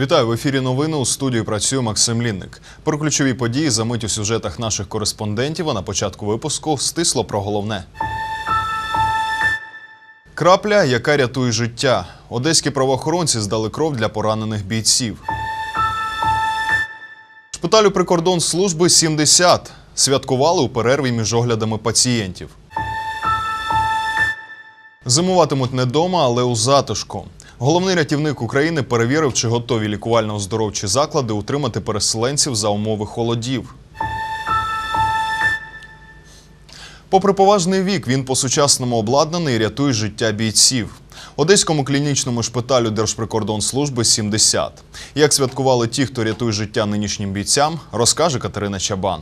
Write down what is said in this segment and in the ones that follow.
Вітаю в ефірі новини. У студії працює Максим Лінник. Про ключові події за мить у сюжетах наших кореспондентів. А на початку випуску стисло про головне. Крапля, яка рятує життя. Одеські правоохоронці здали кров для поранених бійців. Шпиталю прикордонслужби 70. Святкували у перерві між оглядами пацієнтів. Зимуватимуть не дома, але у затишку. Головний рятівник України перевірив, чи готові лікувально-оздоровчі заклади утримати переселенців за умови холодів. Попри поважний вік, він по-сучасному обладнаний і рятує життя бійців. Одеському клінічному шпиталю Держприкордонслужби 70. Як святкували ті, хто рятує життя нинішнім бійцям, розкаже Катерина Чабан.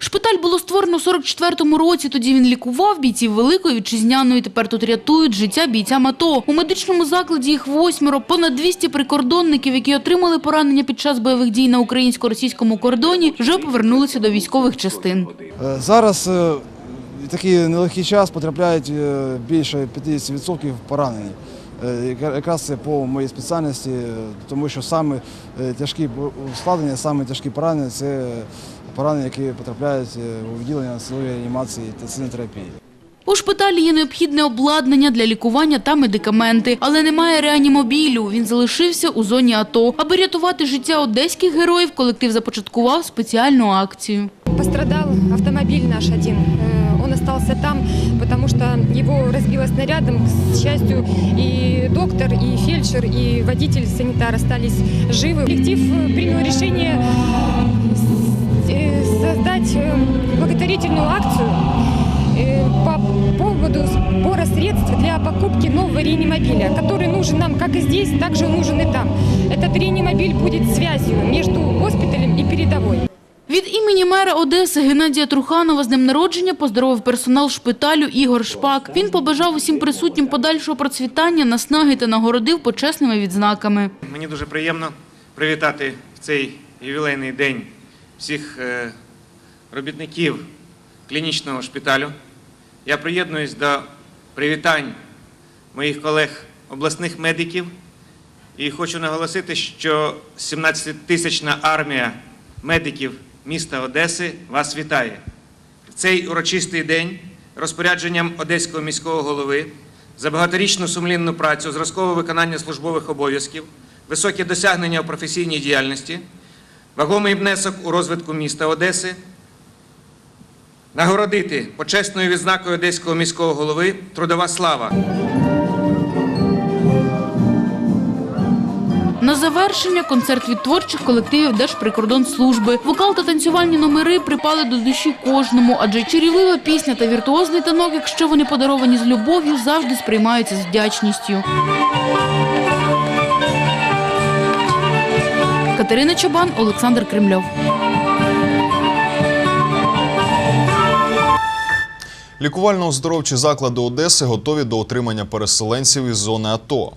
Шпиталь було створено у 44-му році. Тоді він лікував бійців Великої Вітчизняної. Тепер тут рятують життя бійцям АТО. У медичному закладі їх восьмеро. Понад 200 прикордонників, які отримали поранення під час бойових дій на українсько-російському кордоні, вже повернулися до військових частин. Е, Зараз е, в такий нелегкий час потрапляють е, більше 50% поранені. Е, Якраз це по моїй спеціальності, е, тому що саме тяжкі ускладнення, саме тяжкі поранення це поранення, які потрапляють у відділення силової реанімації та синотерапії. У шпиталі є необхідне обладнання для лікування та медикаменти, але немає реанімобілю. Він залишився у зоні АТО. Аби рятувати життя одеських героїв, колектив започаткував спеціальну акцію. Пострадал автомобиль наш один. Остался там, потому что его разбило снарядом. К счастью, и доктор, и фельдшер, и водитель, санитар остались живы. Коллектив принял решение э, создать э, благотворительную акцию э, по поводу сбора средств для покупки нового реанимобиля, который нужен нам как и здесь, так же нужен и там. Этот реанимобиль будет связью между госпиталем и передовой. Імені мера Одеси Геннадія Труханова з днем народження поздоровив персонал шпиталю Ігор Шпак. Він побажав усім присутнім подальшого процвітання, наснаги та нагородив почесними відзнаками. Мені дуже приємно привітати в цей ювілейний день всіх е, робітників клінічного шпиталю. Я приєднуюсь до привітань моїх колег обласних медиків і хочу наголосити, що 17-тисячна армія медиків міста Одеси вас вітає. В цей урочистий день розпорядженням Одеського міського голови за багаторічну сумлінну працю, зразкове виконання службових обов'язків, високі досягнення у професійній діяльності, вагомий внесок у розвитку міста Одеси, нагородити почесною відзнакою Одеського міського голови Трудова слава. На завершення концерт від творчих колективів Держприкордонслужби. Вокал та танцювальні номери припали до душі кожному, адже чарівлива пісня та віртуозний танок, якщо вони подаровані з любов'ю, завжди сприймаються з вдячністю. Катерина Чабан, Олександр Кремльов. Лікувально-оздоровчі заклади Одеси готові до отримання переселенців із зони АТО.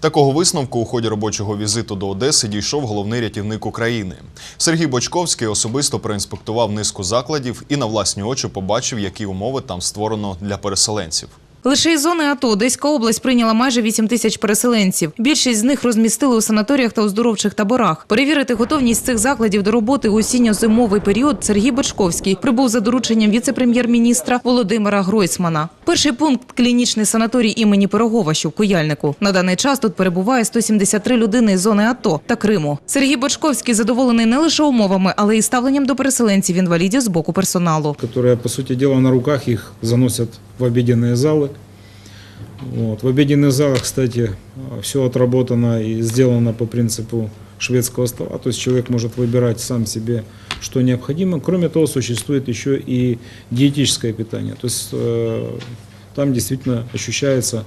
Такого висновку у ході робочого візиту до Одеси дійшов головний рятівник України. Сергій Бочковський особисто проінспектував низку закладів і на власні очі побачив, які умови там створено для переселенців. Лише із зони АТО Одеська область прийняла майже 8 тисяч переселенців. Більшість з них розмістили у санаторіях та оздоровчих таборах. Перевірити готовність цих закладів до роботи у осінньо-зимовий період Сергій Бочковський прибув за дорученням віце-прем'єр-міністра Володимира Гройсмана. Перший пункт клінічний санаторій імені Пирогова, що в Куяльнику. На даний час тут перебуває 173 людини із зони АТО та Криму. Сергій Бочковський задоволений не лише умовами, але й ставленням до переселенців інвалідів з боку персоналу. которые, по сути дела, на руках их заносят в обеденные залы. Вот. В обеденных залах, кстати, все отработано и сделано по принципу шведского стола. То есть человек может выбирать сам себе, что необходимо. Кроме того, существует еще и диетическое питание. То есть э, там действительно ощущается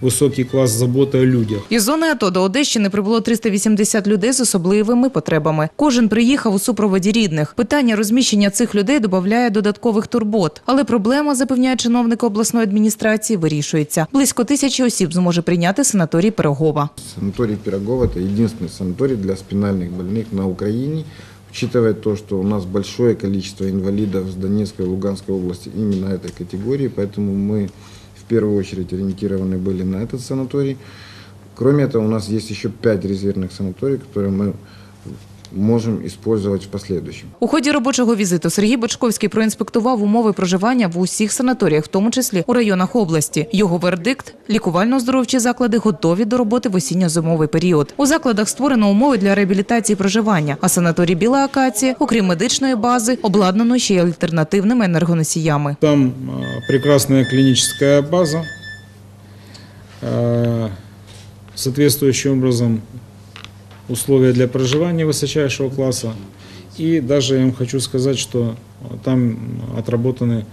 высокий класс заботы о людях. Із зони АТО до Одещини прибуло 380 людей з особливими потребами. Кожен приїхав у супроводі рідних. Питання розміщення цих людей додає додаткових турбот. Але проблема, запевняє чиновник обласної адміністрації, вирішується. Близько тисячі осіб зможе прийняти санаторій Пирогова. Санаторий Пирогова – это единственный санаторий для спинальных больных на Украине. Учитывая то, что у нас большое количество инвалидов с Донецкой и Луганской области именно этой категории, поэтому мы в первую очередь ориентированы были на этот санаторий. Кроме этого, у нас есть еще пять резервных санаторий, которые мы можем использовать в последующем. У ході робочого візиту Сергій Бочковський проінспектував умови проживання в усіх санаторіях, в тому числі у районах області. Його вердикт – лікувально-оздоровчі заклади готові до роботи в осінньо-зимовий період. У закладах створено умови для реабілітації проживання, а санаторій Біла Акація, окрім медичної бази, обладнано ще й альтернативними енергоносіями. Там э, прекрасная клиническая база, э, соответствующим образом условия для проживания высочайшего класса. И даже я вам хочу сказать, что э, там отработаны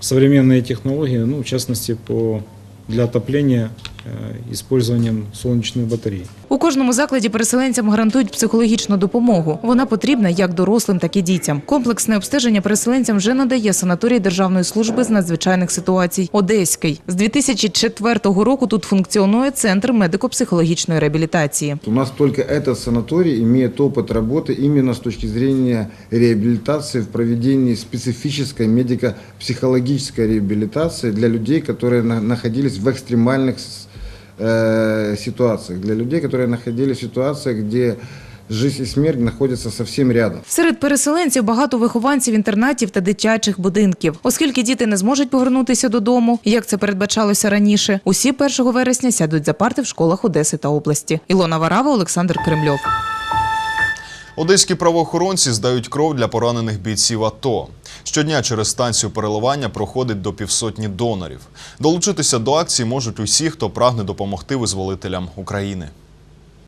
современные технологии, ну, в частности, по, для отопления э, использованием солнечных батарей. У кожному закладі переселенцям гарантують психологічну допомогу. Вона потрібна як дорослим, так і дітям. Комплексне обстеження переселенцям вже надає санаторій Державної служби з надзвичайних ситуацій Одеський. З 2004 року тут функціонує центр медико-психологічної реабілітації. У нас только этот санаторий имеет опыт работы именно с точки зрения реабилитации в проведении специфической медико-психологической реабилитации для людей, которые на- находились в экстремальных с- э, ситуациях, для людей, которые находились в ситуациях, где жизнь і смерть знаходяться зовсім рядом. Серед переселенців багато вихованців інтернатів та дитячих будинків. Оскільки діти не зможуть повернутися додому, як це передбачалося раніше, усі 1 вересня сядуть за парти в школах Одеси та області. Ілона Варава, Олександр Кремльов. Одеські правоохоронці здають кров для поранених бійців АТО. Щодня через станцію переливання проходить до півсотні донорів. Долучитися до акції можуть усі, хто прагне допомогти визволителям України.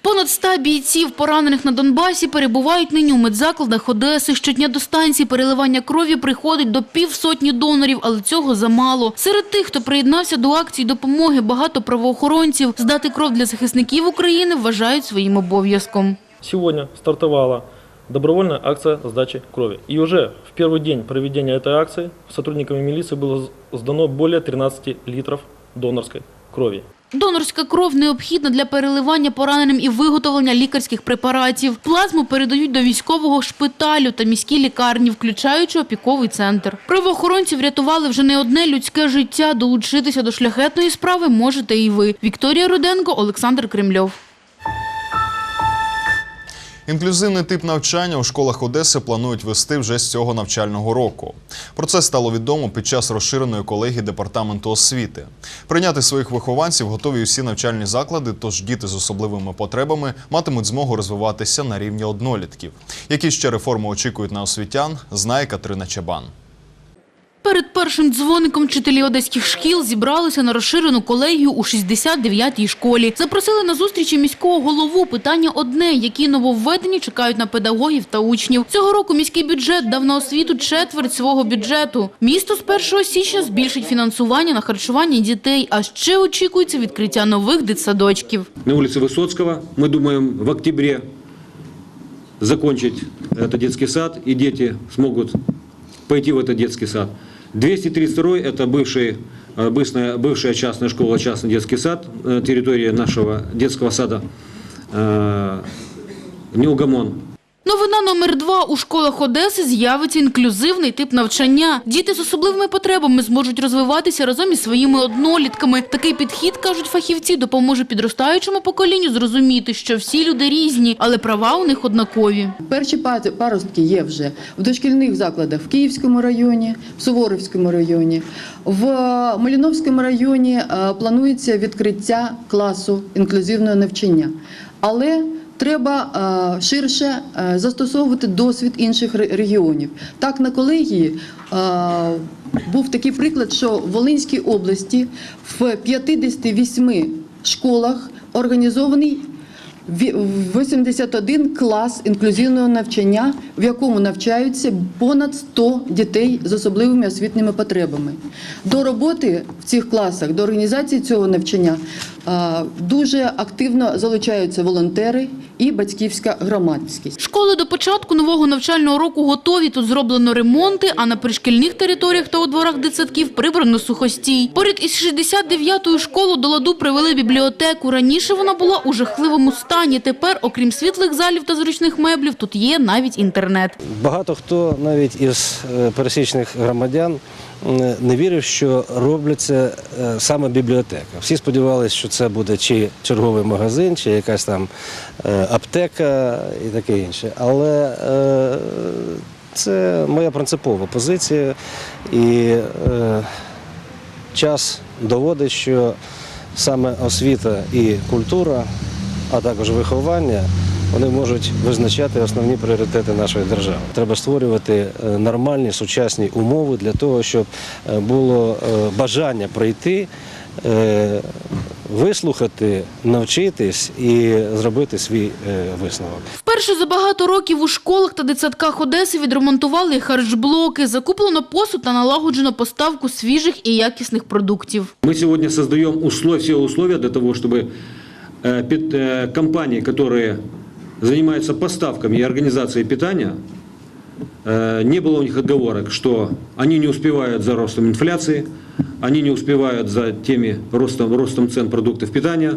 Понад 100 бійців, поранених на Донбасі, перебувають нині у медзакладах Одеси. Щодня до станції переливання крові приходить до півсотні донорів, але цього замало. Серед тих, хто приєднався до акції допомоги, багато правоохоронців. Здати кров для захисників України вважають своїм обов'язком. Сегодня стартовала добровольная акция сдачи крови. И уже в первый день проведения этой акции сотрудниками милиции было сдано более 13 литров донорской крови. Донорська кров необхідна для переливання пораненим і виготовлення лікарських препаратів. Плазму передають до військового шпиталю та міській лікарні, включаючи опіковий центр. Правоохоронці врятували вже не одне людське життя. Долучитися до шляхетної справи можете і ви. Вікторія Руденко, Олександр Кремльов. Інклюзивний тип навчання у школах Одеси планують вести вже з цього навчального року. Про це стало відомо під час розширеної колегії департаменту освіти. Прийняти своїх вихованців готові усі навчальні заклади, тож діти з особливими потребами матимуть змогу розвиватися на рівні однолітків. Які ще реформи очікують на освітян, знає Катерина Чабан. Перед першим дзвоником вчителі одеських шкіл зібралися на розширену колегію у 69-й школі. Запросили на зустрічі міського голову. Питання одне, які нововведені чекають на педагогів та учнів. Цього року міський бюджет дав на освіту четверть свого бюджету. Місто з 1 січня збільшить фінансування на харчування дітей, а ще очікується відкриття нових дитсадочків. на улице Высоцкого. Мы думаем в октябре закончить этот детский сад, и дети смогут пойти в этот детский сад. 232 это бывший, э, бывшая, бывшая частная школа, частный детский сад, э, территория нашего детского сада э, Неугомон. Новина номер два. У школах Одеси з'явиться інклюзивний тип навчання. Діти з особливими потребами зможуть розвиватися разом із своїми однолітками. Такий підхід, кажуть фахівці, допоможе підростаючому поколінню зрозуміти, що всі люди різні, але права у них однакові. Перші пар- паростки є вже в дошкільних закладах в Київському районі, в Суворовському районі. В Маліновському районі е, планується відкриття класу інклюзивного навчання. Але треба е, ширше е, застосовувати досвід інших регіонів. Так, на колегії е, був такий приклад, що в Волинській області в 58 школах організований Ві- 81 клас інклюзивного навчання, в якому навчаються понад 100 дітей з особливими освітніми потребами. До роботи в цих класах, до організації цього навчання дуже активно залучаються волонтери і батьківська громадськість. Школи до початку нового навчального року готові. Тут зроблено ремонти, а на пришкільних територіях та у дворах дитсадків прибрано сухостій. Поряд із 69-ю школу до ладу привели бібліотеку. Раніше вона була у жахливому стані. Тепер, окрім світлих залів та зручних меблів, тут є навіть інтернет. Багато хто навіть із е, пересічних громадян не вірив, що робляться е, саме бібліотека. Всі сподівалися, що це буде чи черговий магазин, чи якась там е, аптека і таке інше. Але е, це моя принципова позиція, і час доводить, що саме освіта і культура, а також виховання, вони можуть визначати основні пріоритети нашої держави. Треба створювати е, нормальні сучасні умови для того, щоб е, було е, бажання прийти, е, вислухати, навчитись і зробити свій е, висновок. Вперше за багато років у школах та дитсадках Одеси відремонтували харчблоки, закуплено посуд та налагоджено поставку свіжих і якісних продуктів. Мы сегодня создаем условия, все условия для того, чтобы э, пит- э, компании, которые занимаются поставками и организацией питания, э, не было у них отговорок, что они не успевают за ростом инфляции, они не успевают за теми ростом, ростом цен продуктов питания.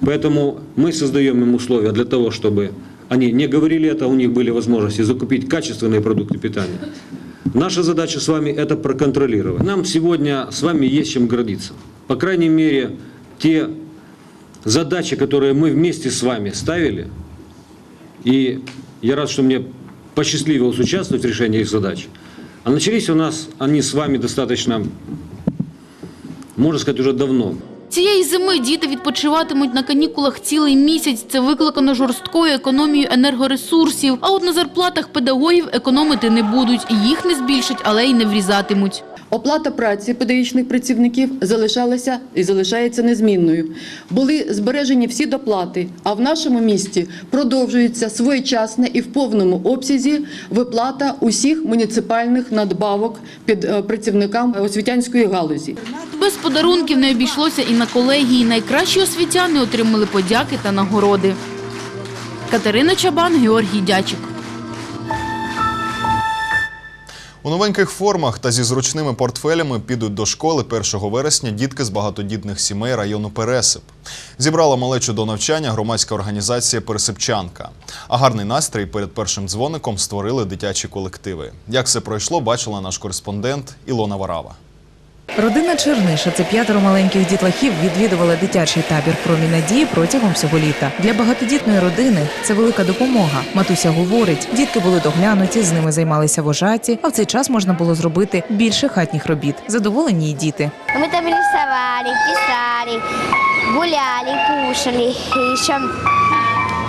Поэтому мы создаем им условия для того, чтобы они не говорили это, у них были возможности закупить качественные продукты питания. Наша задача с вами это проконтролировать. Нам сегодня с вами есть чем гордиться. По крайней мере, те задачи, которые мы вместе с вами ставили, и я рад, что мне посчастливилось участвовать в решении их задач, а начались у нас они с вами достаточно, можно сказать, уже давно. Цієї зими діти відпочиватимуть на канікулах цілий місяць. Це викликано жорсткою економією енергоресурсів. А от на зарплатах педагогів економити не будуть. Їх не збільшать, але й не врізатимуть. Оплата праці педагогічних працівників залишалася і залишається незмінною. Були збережені всі доплати, а в нашому місті продовжується своєчасна і в повному обсязі виплата усіх муніципальних надбавок під е, працівникам освітянської галузі. Без подарунків не обійшлося і на колегії. Найкращі освітяни отримали подяки та нагороди. Катерина Чабан, Георгій Дячик. У новеньких формах та зі зручними портфелями підуть до школи 1 вересня дітки з багатодітних сімей району Пересип. Зібрала малечу до навчання громадська організація Пересипчанка. А гарний настрій перед першим дзвоником створили дитячі колективи. Як все пройшло, бачила наш кореспондент Ілона Варава. Родина Черниша, це п'ятеро маленьких дітлахів, відвідувала дитячий табір «Промінь надії протягом всього літа. Для багатодітної родини це велика допомога. Матуся говорить, дітки були доглянуті, з ними займалися вожаті, а в цей час можна було зробити більше хатніх робіт. Задоволені й діти. Мы там рисовали, писали, гуляли, кушали. И еще...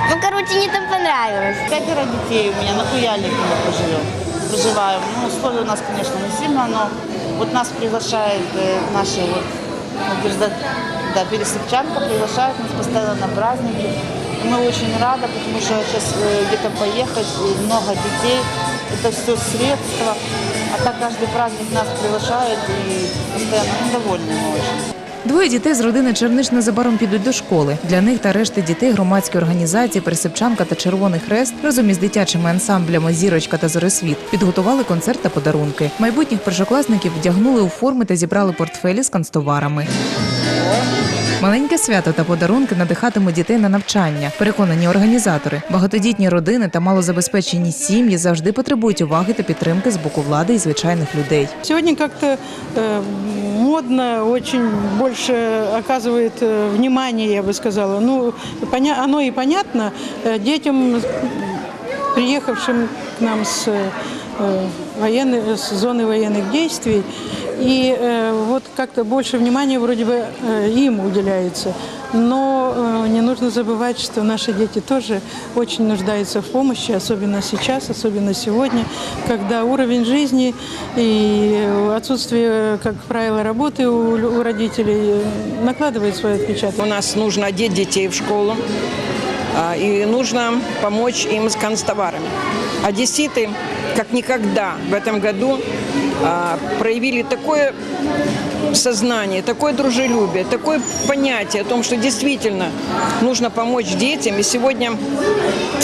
Ну, короче, мне там понравилось. Пятеро детей у меня на Куяльнике мы проживем, проживаем. Ну, условия у нас, конечно, не сильно, но вот нас приглашает э, наши вот Надежда, да, Пересыпчанка приглашает нас постоянно на праздники. И мы очень рады, потому что сейчас э, где-то поехать, и много детей, это все средства. А так каждый праздник нас приглашают и постоянно ну, довольны мы очень. Двоє дітей з родини Черниш незабаром підуть до школи. Для них та решти дітей громадські організації Пересипчанка та Червоний Хрест разом із дитячими ансамблями Зірочка та Зорисвіт підготували концерт та подарунки. Майбутніх першокласників вдягнули у форми та зібрали портфелі з канцтоварами. Маленьке свято та подарунки надихатимуть дітей на навчання. Переконані організатори. Багатодітні родини та малозабезпечені сім'ї завжди потребують уваги та підтримки з боку влади і звичайних людей. Сегодня как-то э, модно, очень больше оказывает э, внимание, я бы сказала. Ну, поня- оно и понятно э, детям, приехавшим к нам с, э, военной, с зоны военных действий. И э, вот как-то больше внимания вроде бы э, им уделяется. Но э, не нужно забывать, что наши дети тоже очень нуждаются в помощи, особенно сейчас, особенно сегодня, когда уровень жизни и отсутствие, как правило, работы у, лю- у родителей э, накладывает свой отпечаток. У нас нужно одеть детей в школу, а, и нужно помочь им с канцтоварами. Одесситы, как никогда в этом году, а, проявили такое сознание, такое дружелюбие, такое понятие о том, что действительно нужно помочь детям. И сегодня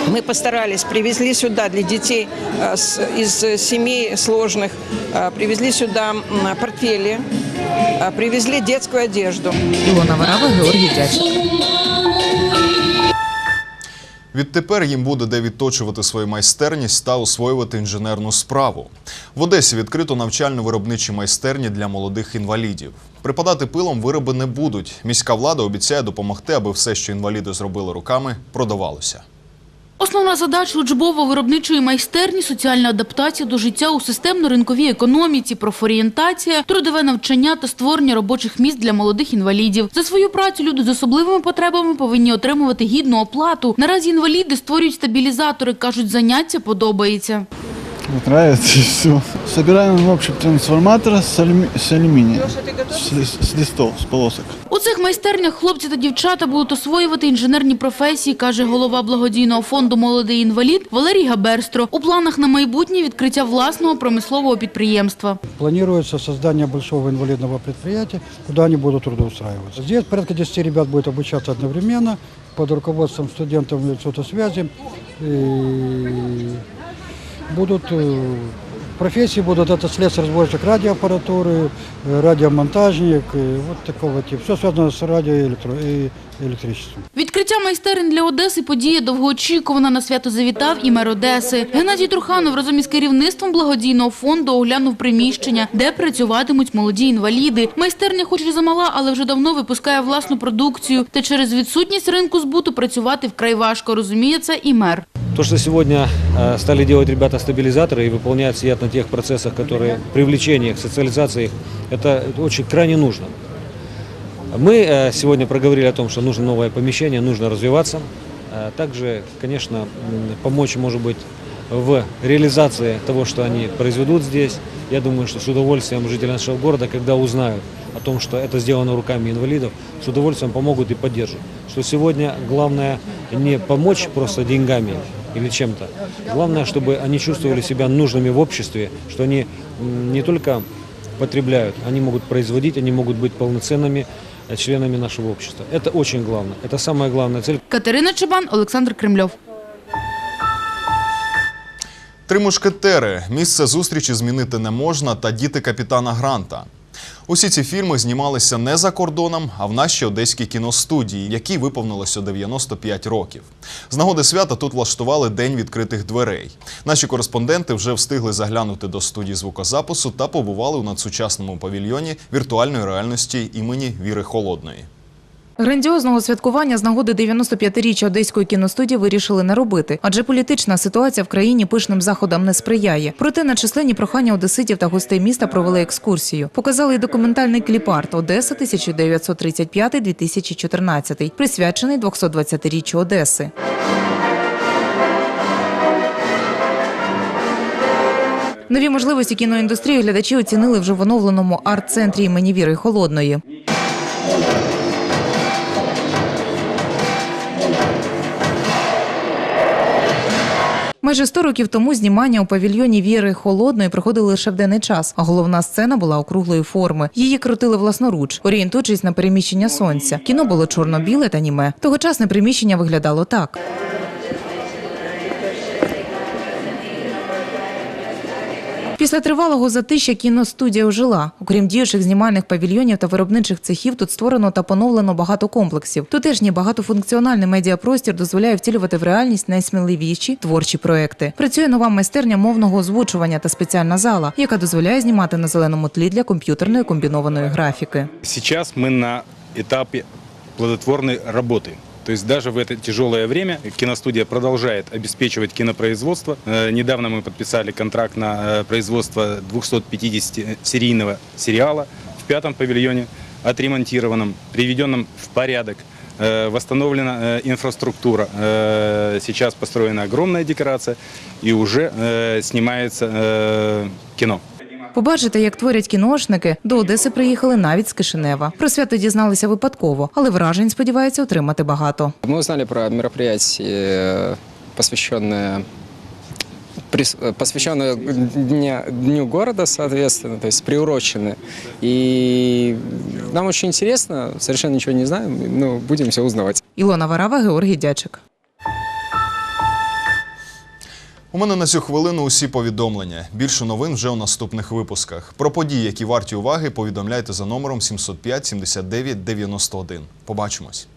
мы постарались, привезли сюда для детей э, с- из э, семей сложных, э, привезли сюда м, портфели, э, привезли детскую одежду. Ілона Варава, Георгій Дячик. Відтепер їм буде де відточувати свою майстерність та освоювати інженерну справу. В Одесі відкрито навчально-виробничі майстерні для молодих інвалідів. Припадати пилом вироби не будуть. Міська влада обіцяє допомогти, аби все, що інваліди зробили руками, продавалося. Основна задача учбово-виробничої майстерні – соціальна адаптація до життя у системно-ринковій економіці, профорієнтація, трудове навчання та створення робочих місць для молодих інвалідів. За свою працю люди з особливими потребами повинні отримувати гідну оплату. Наразі інваліди створюють стабілізатори, кажуть, заняття подобається. Вот нравится и все. Собираем, в общем, трансформатор с, алюми- с алюминия, с, лис- с листов, с полосок. У цих майстернях хлопці та дівчата будуть освоювати інженерні професії, каже голова благодійного фонду Молодий інвалід Валерій Габерстро. У планах на майбутнє відкриття власного промислового підприємства. Планируется создание большого инвалидного предприятия, куда они будут трудоустраиваться. Здесь порядка 10 ребят будет обучаться одновременно под руководством студентов института связи. И будут э, профессии будут это слесарь-сборщик радиоаппаратуры, э, радиомонтажник, э, вот такого типа. Все связано с радио и электро- и электричеством. Відкриття майстерень для Одеси подія довгоочікувана. На свято завітав і мер Одеси. Геннадій Труханов разом із керівництвом благодійного фонду оглянув приміщення, де працюватимуть молоді інваліди. Майстерня хоч і замала, але вже давно випускає власну продукцію. Та через відсутність ринку збуту працювати вкрай важко, розуміє це і мер. То, что сегодня э, стали делать ребята стабилизаторы и выполняют сидят на тех процессах, которые привлечение их, социализация это очень крайне нужно. Мы э, сегодня проговорили о том, что нужно новое помещение, нужно развиваться. Э, Также, конечно, помочь, может быть, в реализации того, что они произведут здесь. Я думаю, что с удовольствием жители нашего города, когда узнают о том, что это сделано руками инвалидов, с удовольствием помогут и поддержат. Что сегодня главное не помочь просто деньгами или чем-то. Главное, чтобы они чувствовали себя нужными в обществе, что они м, не только потребляют, они могут производить, они могут быть полноценными э, членами нашего общества. Это очень главное. Это самая главная цель, Катерина Чебан, Олександр Кремльов. Три мушкетери, місце зустрічі змінити не можна та діти капітана Гранта. Усі ці фільми знімалися не за кордоном, а в нашій одеській кіностудії, якій виповнилося 95 років. З нагоди свята тут влаштували день відкритих дверей. Наші кореспонденти вже встигли заглянути до студії звукозапису та побували у надсучасному павільйоні віртуальної реальності імені Віри Холодної. Грандіозного святкування з нагоди 95-річчя Одеської кіностудії вирішили не робити, адже політична ситуація в країні пишним заходам не сприяє. Проте на численні прохання одеситів та гостей міста провели екскурсію. Показали й документальний кліпарт Одеса 1935-2014, присвячений 220-річчю Одеси. Нові можливості кіноіндустрії глядачі оцінили вже в оновленому арт-центрі імені Віри Холодної. Майже 100 років тому знімання у павільйоні Віри Холодної проходили лише в денний час, а головна сцена була округлої форми. Її крутили власноруч, орієнтуючись на переміщення сонця. Кіно було чорно-біле та німе. Тогочасне приміщення виглядало так. Після тривалого затища кіностудія ожила. Окрім діючих знімальних павільйонів та виробничих цехів, тут створено та поновлено багато комплексів. Тутешній багатофункціональний медіапростір дозволяє втілювати в реальність найсміливіші творчі проекти. Працює нова майстерня мовного озвучування та спеціальна зала, яка дозволяє знімати на зеленому тлі для комп'ютерної комбінованої графіки. Сейчас мы на этапе плодотворной работы. То есть даже в это тяжелое время киностудия продолжает обеспечивать кинопроизводство. Э, Недавно мы подписали контракт на э, производство 250-серийного сериала в пятом павильоне, отремонтированном, приведенном в порядок. Э, Восстановлена инфраструктура. Сейчас построена огромная декорация и уже снимается кино. Побачити, як творять кіношники, до Одеси приїхали навіть з Кишинева. Про свято дізналися випадково, але вражень сподіваються отримати багато. Мы узнали про мероприятие, посвященное прис- э, посвященное дня, Дню города, соответственно, то есть приурочены. И нам очень интересно, совершенно ничего не знаем, но будем все узнавать. Ілона Варава, Георгій Дячик. У мене на цю хвилину усі повідомлення. Більше новин вже у наступних випусках. Про події, які варті уваги, повідомляйте за номером 705 79 91. Побачимось.